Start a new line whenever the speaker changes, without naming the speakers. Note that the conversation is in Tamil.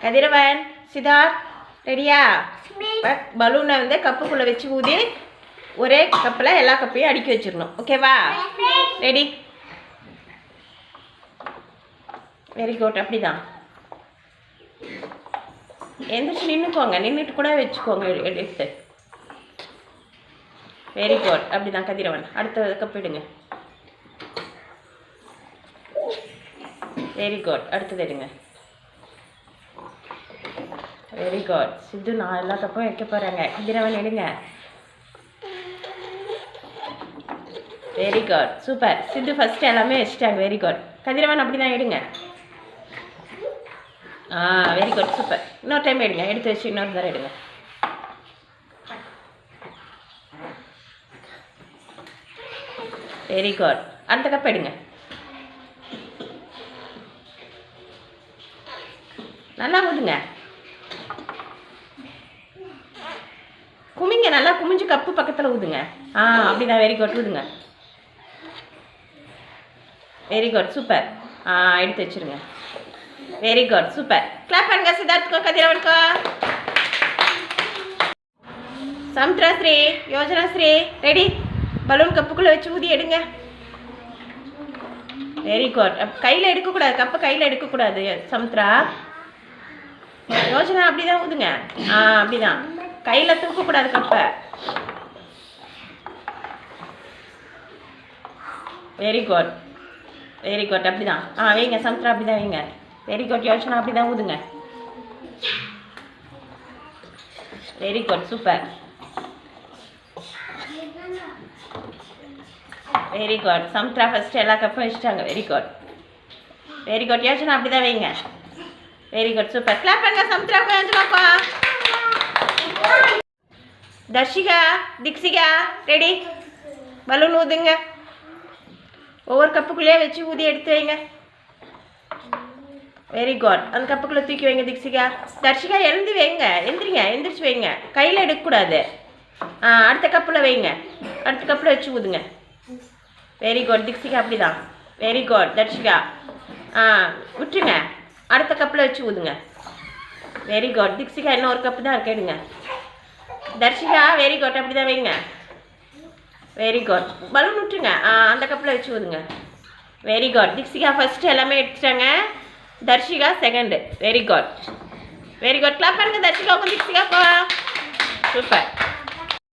கதிரவன் சித்தார்த் ரெடியா? பலூனை வந்து கப்புக்குள்ளே வச்சு ஊதி ஒரே கப்பில் எல்லா கப்பையும் அடுக்கி வச்சிடணும். ஓகேவா ரெடி வெரி குட் அப்படிதான். எந்திரிச்சு நின்றுக்கோங்க நின்றுட்டு கூட வச்சுக்கோங்க. எடு- எடுத்து. வெரி குட் அப்படிதான் கதிரவன். அடுத்த கப் எடுங்க. வெரி குட் அடுத்தது எடுங்க. வெரி குட் சித்து நான் எல்லா கப்பும் வைக்க போகிறேங்க குதிரவன் எடுங்க very good super Siddhu first எல்லாமே வச்சுட்டாங்க. வெரி குட் கதிரவன் அப்படி தான் எடுங்க. ஆ வெரி குட் சூப்பர் இன்னொரு டைம் எடுங்க. எடுத்து வச்சு இன்னொரு தடவை எடுங்க. வெரி குட் அந்த கப் எடுங்க. நல்லா கொடுங்க குமிங்க நல்லா குமிஞ்சு கப்பு பக்கத்தில் ஊதுங்க. ஆ அப்படிதான் வெரி குட் ஊதுங்க. வெரி குட் சூப்பர் ஆ எடுத்து வச்சுருங்க. வெரி குட் சூப்பர் கிளாப் பண்ணுங்க சித்தார்த்துக்கோ கதிரவனுக்கோ. சமுத்ரா ஸ்ரீ யோஜனா ஸ்ரீ ரெடி பலூன் கப்புக்குள்ளே வச்சு ஊதி எடுங்க. வெரி குட் கையில் எடுக்கக்கூடாது கப்பை கையில் எடுக்கக்கூடாது சமுத்ரா. யோஜனா அப்படிதான் ஊதுங்க. ஆ அப்படிதான் கையில் தூக்கக்கூடாது கப்பை. வெரி குட் வெரி குட் அப்படிதான். ஆ வைங்க சமுத்ரா அப்படிதான் வைங்க. வெரி குட் யோசனா அப்படிதான் ஊதுங்க. Very good super very good Samudra first எல்லா கப்பும் வச்சுட்டாங்க. Very good very good Yojana அப்படிதான் வைங்க. வெரி குட் சூப்பர் கிளாப் பண்ணுங்க சமுத்ரா கொஞ்சமாப்பா தர்ஷிகா திக்ஷிகா ரெடி பலூன் ஊதுங்க. ஒவ்வொரு கப்புக்குள்ளேயே வச்சு ஊதி எடுத்து வைங்க. வெரி குட் அந்த கப்புக்குள்ளே தூக்கி வைங்க திக்ஷிகா. தர்ஷிகா எழுந்து வைங்க. எழுந்திரிங்க எழுந்திரிச்சு வைங்க. கையில் எடுக்கக்கூடாது. ஆ அடுத்த கப்பில் வைங்க. அடுத்த கப்பில் வச்சு ஊதுங்க. வெரி குட் திக்ஷிகா அப்படிதான். Very good Darshika. ஆ விட்டுருங்க. அடுத்த கப்பில் வச்சு ஊதுங்க. வெரி குட் திக்ஷிகா இன்னும் ஒரு கப்பு தான் கேடுங்க தர்ஷிகா வெரி குட் அப்படி தான் வைங்க. வெரி குட் பலூன் விட்டுருங்க. ஆ அந்த கப்பில் வச்சு ஊதுங்க. வெரி குட் திக்ஷிகா ஃபஸ்ட்டு எல்லாமே எடுத்துட்டாங்க. Darshika second very good very good clap பண்ணுங்க தர்ஷிகா உங்க போ. சூப்பர்